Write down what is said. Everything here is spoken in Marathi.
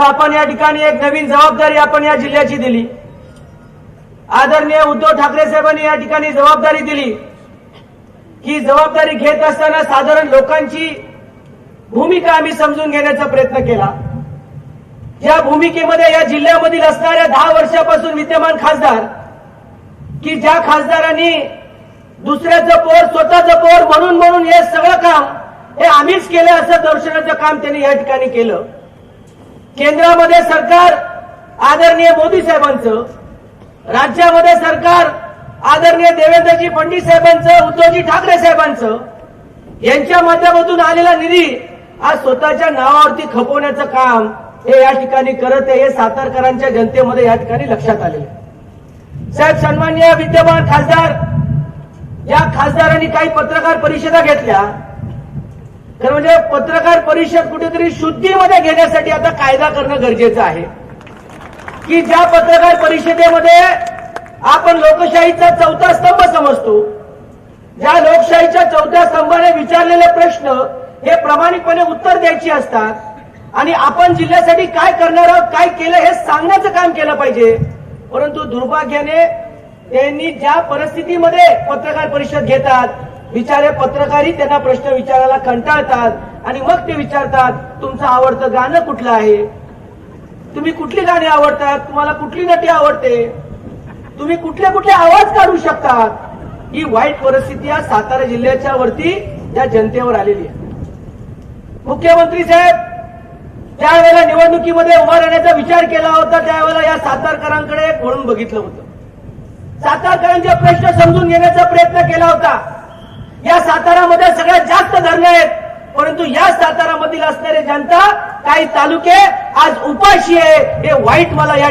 साहेब आपण या ठिकाणी एक नवीन जबाबदारी आपण या जिल्ह्याची दिली. आदरणीय उद्धव ठाकरे साहेबांनी या ठिकाणी जबाबदारी दिली. ही जबाबदारी घेत असताना साधारण लोकांची भूमिका आम्ही समजून घेण्याचा प्रयत्न केला. या भूमिकेमध्ये या जिल्ह्यामधील असणाऱ्या दहा वर्षापासून विद्यमान खासदार की ज्या खासदारांनी दुसऱ्याचं पोर स्वतःचं पोर म्हणून म्हणून हे सगळं काम हे आम्हीच केलं असं दर्शनाचं काम त्यांनी या ठिकाणी केलं. केंद्रामध्ये सरकार आदरणीय मोदी साहेबांचं राज्यामध्ये सरकार आदरणीय देवेंद्रजी फडणवीस साहेबांचं उद्धवजी ठाकरे साहेबांचं यांच्या माध्यमातून आलेला निधी आज स्वतःच्या नावावरती खपवण्याचं काम हे या ठिकाणी करत आहे हे सातारकरांच्या जनतेमध्ये या ठिकाणी लक्षात आलेलं आहे. साहेब सन्मान्य विद्यमान खासदार या खासदारांनी काही पत्रकार परिषदा घेतल्या तर म्हणजे पत्रकार परिषद कुठेतरी शुद्धीमध्ये घेण्यासाठी आता कायदा करणं गरजेचं आहे. की ज्या पत्रकार परिषदेमध्ये आपण लोकशाहीचा चौथा स्तंभ समजतो ज्या लोकशाहीच्या चौथ्या स्तंभाने विचारलेले प्रश्न हे प्रामाणिकपणे उत्तर द्यायची असतात आणि आपण जिल्ह्यासाठी काय करणार आहोत काय केलं हे सांगण्याचं काम केलं पाहिजे. परंतु दुर्भाग्याने त्यांनी ज्या परिस्थितीमध्ये पत्रकार परिषद घेतात बिचारे पत्रकारही त्यांना प्रश्न विचारायला कंटाळतात आणि मग ते विचारतात तुमचं आवडतं गाणं कुठलं आहे? तुम्ही कुठली गाणी आवडतात? तुम्हाला कुठली नटी आवडते? तुम्ही कुठले कुठले आवाज काढू शकतात? ही वाईट परिस्थिती या सातारा जिल्ह्याच्या वरती त्या जनतेवर आलेली आहे. मुख्यमंत्री साहेब त्यावेळेला निवडणुकीमध्ये उभा राहण्याचा विचार केला होता त्यावेळेला या सातारकरांकडे वळून बघितलं होतं. सातारकरांचे प्रश्न समजून घेण्याचा प्रयत्न केला होता. या सातारामध्ये सगळ्यात जास्त धरणे आहेत. परंतु या सातारामधील असणारे जनता काही तालुके आज उपाशी आहे. हे वाईट मला या